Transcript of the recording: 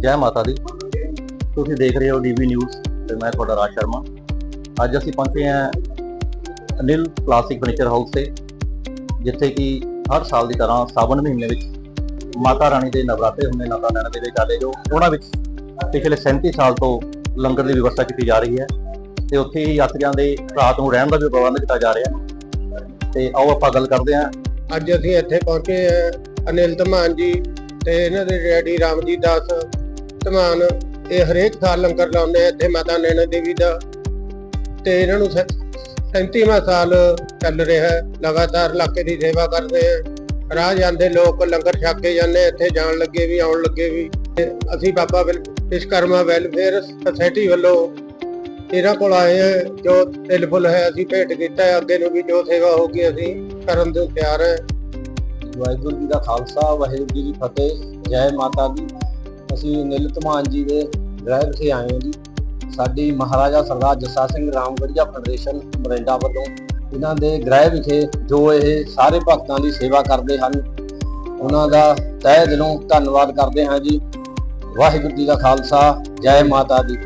ਜੈ ਮਾਤਾ ਦੀ। ਤੁਸੀਂ ਦੇਖ ਰਹੇ ਹੋ ਡੀਬੀ ਨਿਊਜ਼ ਤੇ ਮੈਂ ਤੁਹਾਡਾ ਰਾਜ ਸ਼ਰਮਾ। ਅੱਜ ਅਸੀਂ ਪਹੁੰਚੇ ਹਾਂ ਅਨਿਲ ਕਲਾਸਿਕ ਫਰਨੀਚਰ ਹਾਊਸ ਤੇ, ਜਿੱਥੇ ਕਿ ਹਰ ਸਾਲ ਦੀ ਤਰ੍ਹਾਂ ਸਾਵਣ ਮਹੀਨੇ ਵਿੱਚ ਮਾਤਾ ਰਾਣੀ ਦੇ ਨਵਰਾਤੇ ਹੁੰਦੇ, ਮਾਤਾ ਨੈਣਾ ਦੇ ਵਿੱਚ ਆਲੇ ਜੋ ਉਹਨਾਂ ਵਿੱਚ ਪਿਛਲੇ 37 ਸਾਲ ਤੋਂ ਲੰਗਰ ਦੀ ਵਿਵਸਥਾ ਕੀਤੀ ਜਾ ਰਹੀ ਹੈ ਤੇ ਉੱਥੇ ਹੀ ਯਾਤਰੀਆਂ ਦੇ ਰਾਤ ਨੂੰ ਰਹਿਣ ਦਾ ਵੀ ਪ੍ਰਬੰਧ ਕੀਤਾ ਜਾ ਰਿਹਾ ਹੈ। ਤੇ ਆਓ ਆਪਾਂ ਗੱਲ ਕਰਦੇ ਹਾਂ। ਅੱਜ ਅਸੀਂ ਇੱਥੇ ਪਹੁੰਚੇ ਹਾਂ ਅਨਿਲ ਧਮਾਨ ਜੀ ਤੇ ਇਹਨਾਂ ਦੇ ਡੈਡੀ ਰਾਮਜੀ ਦਾਸ ਧਮਾਨ ਇਹ ਹਰੇਕ ਸਾਲ ਲੰਗਰ ਲਾਉਂਦੇ ਆ, ਇੱਥੇ ਮਾਤਾ ਨੈਣਾ ਦੇਵੀ ਦਾ। ਤੇ ਇਹਨਾਂ ਨੂੰ 37ਵਾਂ ਸਾਲ ਚੱਲ ਰਿਹਾ ਹੈ, ਲਗਾਤਾਰ ਇਲਾਕੇ ਦੀ ਸੇਵਾ ਕਰਦੇ ਆ। ਰਾਹ ਜਾਂਦੇ ਲੋਕ, ਲੰਗਰ ਛਕ ਕੇ ਜਾਂਦੇ ਇੱਥੇ ਜਾਣ ਲੱਗੇ ਵੀ, ਆਉਣ ਲੱਗੇ ਵੀ। ਅਸੀਂ ਬਾਬਾ ਵਿਸ਼ਕਰਮਾ ਵੈਲਫੇਅਰ ਸੁਸਾਇਟੀ ਵੱਲੋਂ ਇਹਨਾਂ ਕੋਲ ਆਏ ਜੋ ਤਿਲ ਫੁੱਲ ਹੈ, ਅਸੀਂ ਭੇਟ ਕੀਤਾ ਹੈ, ਅੱਗੇ ਨੂੰ ਵੀ ਜੋ ਸੇਵਾ ਹੋਗੀ ਅਸੀਂ ਕਰਨ ਦੇ ਤਿਆਰ ਹੈ। ਵਾਹਿਗੁਰੂ ਜੀ ਦਾ ਖਾਲਸਾ, ਵਾਹਿਗੁਰੂ ਜੀ ਦੀ ਫਤਿਹ, ਜੈ ਮਾਤਾ ਦੀ। ਅਸੀਂ ਨਿਲ ਧਮਾਨ ਜੀ ਦੇ ਗ੍ਰਹਿ ਵਿਖੇ ਆਏ ਹਾਂ ਜੀ। ਸਾਡੀ ਮਹਾਰਾਜਾ ਸਰਦਾਰ ਜੱਸਾ ਸਿੰਘ ਰਾਮਗੜੀਆ ਫੈਡਰੇਸ਼ਨ ਮਰਿੰਡਾ ਵੱਲੋਂ ਇਹਨਾਂ ਦੇ ਗ੍ਰਹਿ ਵਿਖੇ ਜੋ ਇਹ ਸਾਰੇ ਭਗਤਾਂ ਦੀ ਸੇਵਾ ਕਰਦੇ ਹਨ, ਉਹਨਾਂ ਦਾ ਤਹਿ ਦਿਲੋਂ ਧੰਨਵਾਦ ਕਰਦੇ ਹਾਂ ਜੀ। ਵਾਹਿਗੁਰੂ ਜੀ ਦਾ ਖਾਲਸਾ, ਜੈ ਮਾਤਾ ਦੀ।